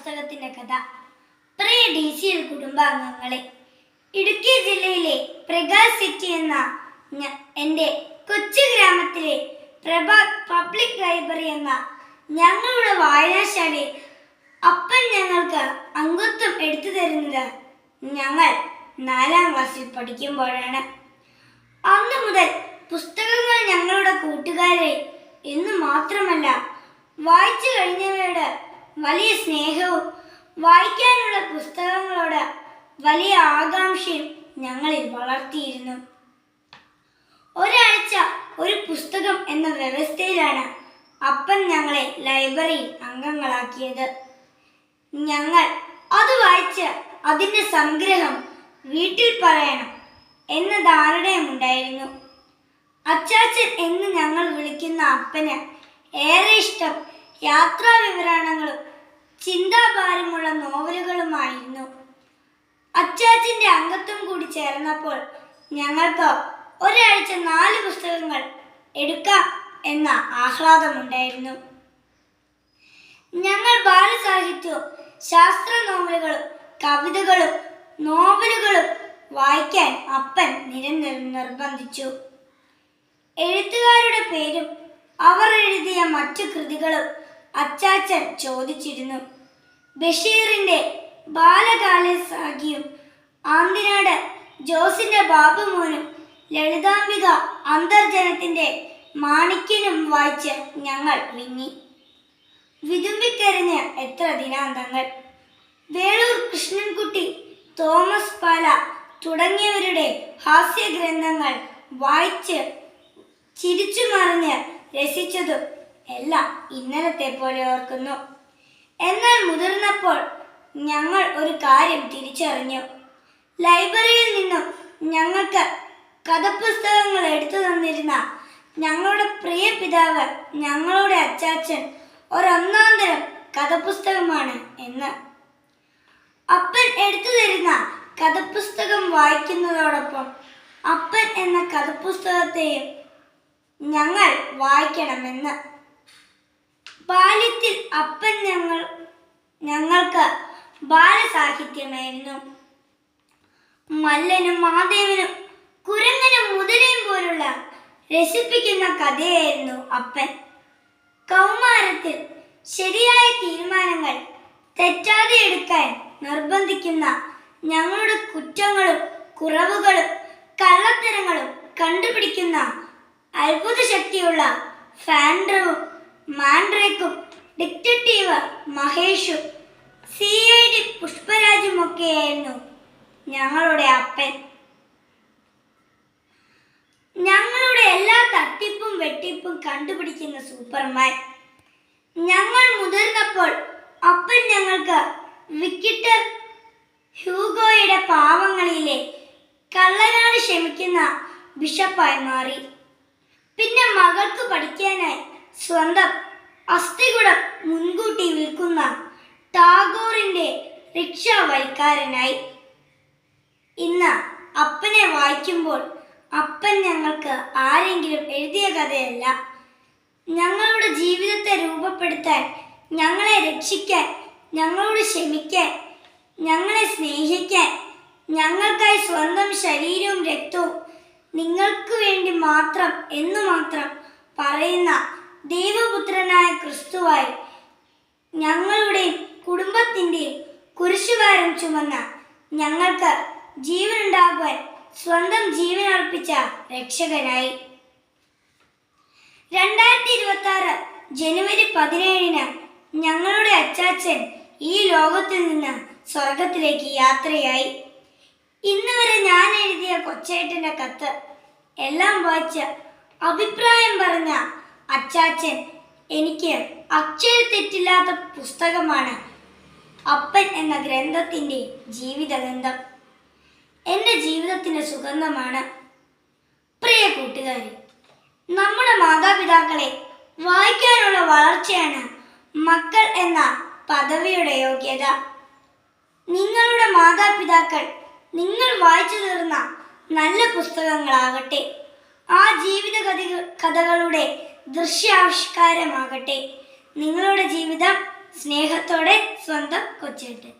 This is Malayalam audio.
പുസ്തകത്തിന്റെ കഥ. പ്രിയ ഡി സി എൽ കുടുംബാംഗങ്ങളെ. ഇടുക്കി ജില്ലയിലെ പ്രകാശ് സിറ്റി എന്ന എന്റെ കൊച്ചു ഗ്രാമത്തിലെ പ്രഭ പബ്ലിക് ലൈബ്രറി എന്ന ഞങ്ങളുടെ വായനാശാലയിൽ അപ്പൻ ഞങ്ങൾക്ക് അംഗത്വം എടുത്തു തരുന്നത് ഞങ്ങൾ നാലാം ക്ലാസ്സിൽ പഠിക്കുമ്പോഴാണ്. അന്ന് മുതൽ പുസ്തകങ്ങൾ ഞങ്ങളുടെ കൂട്ടുകാരെ എന്ന് മാത്രമല്ല വായിച്ചു കഴിഞ്ഞവയോട് വലിയ സ്നേഹവും വായിക്കാനുള്ള പുസ്തകങ്ങളോട് വലിയ ആകാംക്ഷയും ഞങ്ങളിൽ വളർത്തിയിരുന്നു. ഒരാഴ്ച ഒരു പുസ്തകം എന്ന വ്യവസ്ഥയിലാണ് അപ്പൻ ഞങ്ങളെ ലൈബ്രറിയിൽ അംഗങ്ങളാക്കിയത്. ഞങ്ങൾ അത് വായിച്ച് അതിന്റെ സംഗ്രഹം വീട്ടിൽ പറയണം എന്ന ധാരണയുമുണ്ടായിരുന്നു അച്ചാച്ചൻ എന്ന് ഞങ്ങൾ വിളിക്കുന്ന അപ്പന് ഏറെ ഇഷ്ടം യാത്രാ വിവരണങ്ങളും ചിന്താഭാരമുള്ള നോവലുകളുമായിരുന്നു. അച്ചാച്ചിന്റെ അംഗത്വം കൂടി ചേർന്നപ്പോൾ ഞങ്ങൾക്ക് ഒരാഴ്ച നാല് പുസ്തകങ്ങൾ എടുക്കാം എന്ന ആഹ്ലാദമുണ്ടായിരുന്നു. ഞങ്ങൾ ബാലസാഹിത്യവും ശാസ്ത്ര നോവലുകളും കവിതകളും നോവലുകളും വായിക്കാൻ അപ്പൻ നിരന്തരം നിർബന്ധിച്ചു. എഴുത്തുകാരുടെ പേരും അവർ എഴുതിയ മറ്റു കൃതികളും അച്ചാച്ചൻ ചോദിച്ചിരുന്നു. ബഷീറിന്റെ ബാലകാലസാഖിയും ആന്തിനാട് ജോസിന്റെ ബാബുമോനും ലളിതാംബിക അന്തർജനത്തിന്റെ മാണിക്കനും വായിച്ച് ഞങ്ങൾ വിങ്ങി. വിതുമ്പിക്കരിഞ്ഞ് എത്ര ദിനാന്തങ്ങൾ. വേളൂർ കൃഷ്ണൻകുട്ടി തോമസ് പാല തുടങ്ങിയവരുടെ ഹാസ്യഗ്രന്ഥങ്ങൾ വായിച്ച് ചിരിച്ചു മറിഞ്ഞ് രസിച്ചതും എല്ലാം ഇന്നലത്തെ പോലെ ഓർക്കുന്നു. എന്നാൽ മുതിർന്നപ്പോൾ ഞങ്ങൾ ഒരു കാര്യം തിരിച്ചറിഞ്ഞു. ലൈബ്രറിയിൽ നിന്നും ഞങ്ങൾക്ക് കഥപുസ്തകങ്ങൾ എടുത്തു തന്നിരുന്ന ഞങ്ങളുടെ പ്രിയ പിതാവ് ഞങ്ങളുടെ അച്ചാച്ചൻ ഒരൊന്നാന്തരം കഥപുസ്തകമാണ് എന്ന്. അപ്പൻ എടുത്തു തരുന്ന കഥപുസ്തകം വായിക്കുന്നതോടൊപ്പം അപ്പൻ എന്ന കഥപുസ്തകത്തെയും ഞങ്ങൾ വായിക്കണമെന്ന്. ബാല്യത്തിൽ അപ്പൻ ഞങ്ങൾ ഞങ്ങൾക്ക് ബാലസാഹിത്യമായിരുന്നു. മല്ലനും മാധേവനും കുരങ്ങനും മുതലയും പോലുള്ള രസിപ്പിക്കുന്ന കഥയായിരുന്നു അപ്പൻ. കൗമാരത്തിൽ ശരിയായ തീരുമാനങ്ങൾ തെറ്റാതെ എടുക്കാൻ നിർബന്ധിക്കുന്ന ഞങ്ങളുടെ കുറ്റങ്ങളും കുറവുകളും കള്ളത്തരങ്ങളും കണ്ടുപിടിക്കുന്ന അത്ഭുത ശക്തിയുള്ള ഫാൻഡ്രവും മാൻഡ്രേക്കും ഡിക്റ്റേറ്റീവ് മഹേഷും സി ഐ ഡി പുഷ്പരാജുമൊക്കെയായിരുന്നു ഞങ്ങളുടെ അപ്പൻ. ഞങ്ങളുടെ എല്ലാ തട്ടിപ്പും വെട്ടിപ്പും കണ്ടുപിടിക്കുന്ന സൂപ്പർമാൻ. ഞങ്ങൾ മുതിർന്നപ്പോൾ അപ്പൻ ഞങ്ങൾക്ക് വിക്കിട്ടർ ഹ്യൂഗോയുടെ പാവങ്ങളിലെ കള്ളനാട് ക്ഷമിക്കുന്ന ബിഷപ്പായി മാറി. പിന്നെ മകൾക്ക് പഠിക്കാനായി സ്വന്തം അസ്ഥികുടം മുൻകൂട്ടി വിൽക്കുന്ന ടാഗോറിന്റെ റിക്ഷ വരിക്കാരനായി ഇന്ന് അപ്പനെ വായിക്കുമ്പോൾ അപ്പൻ ഞങ്ങൾക്ക് ആരെങ്കിലും എഴുതിയ കഥയല്ല. ഞങ്ങളുടെ ജീവിതത്തെ രൂപപ്പെടുത്താൻ ഞങ്ങളെ രക്ഷിക്കാൻ ഞങ്ങളോട് ക്ഷമിക്കാൻ ഞങ്ങളെ സ്നേഹിക്കാൻ ഞങ്ങൾക്കായി സ്വന്തം ശരീരവും രക്തവും നിങ്ങൾക്ക് വേണ്ടി മാത്രം എന്ന് മാത്രം പറയുന്ന ദൈവപുത്രനായ ക്രിസ്തുവായി ഞങ്ങളുടെ കുടുംബത്തിന്റെ കുരിശുഭാരം ചുമന്ന ഞങ്ങൾക്ക് ജീവനുണ്ടാകുവാൻ സ്വന്തം ജീവൻ അർപ്പിച്ച രക്ഷകനായി. രണ്ടായിരത്തി ഇരുപത്തി ആറ് ജനുവരി പതിനേഴിന് ഞങ്ങളുടെ അച്ചാച്ചൻ ഈ ലോകത്തിൽ നിന്ന് സ്വർഗത്തിലേക്ക് യാത്രയായി. ഇന്ന് വരെ ഞാൻ എഴുതിയ കൊച്ചേട്ടന്റെ കത്ത് എല്ലാം വായിച്ച് അഭിപ്രായം പറഞ്ഞ അച്ചാച്ചൻ എനിക്ക് അക്ഷര തെറ്റില്ലാത്ത പുസ്തകമാണ് അപ്പൻ എന്ന ഗ്രന്ഥത്തിന്റെ ജീവിതഗന്ധം. എന്റെ ജീവിതത്തിന്റെ സുഗന്ധമാണ്. പ്രിയ കൂട്ടുകാരി നമ്മുടെ മാതാപിതാക്കളെ വായിക്കാനുള്ള വളർച്ചയാണ് മക്കൾ എന്ന പദവിയുടെ യോഗ്യത. നിങ്ങളുടെ മാതാപിതാക്കൾ നിങ്ങൾ വായിച്ചു തീർന്ന നല്ല പുസ്തകങ്ങളാകട്ടെ. ആ ജീവിത കഥകളുടെ ദൃശ്യാവിഷ്കാരമാകട്ടെ. നിങ്ങളുടെ ജീവിതം സ്നേഹത്തോടെ സ്വന്തം കൊച്ചേട്ടൻ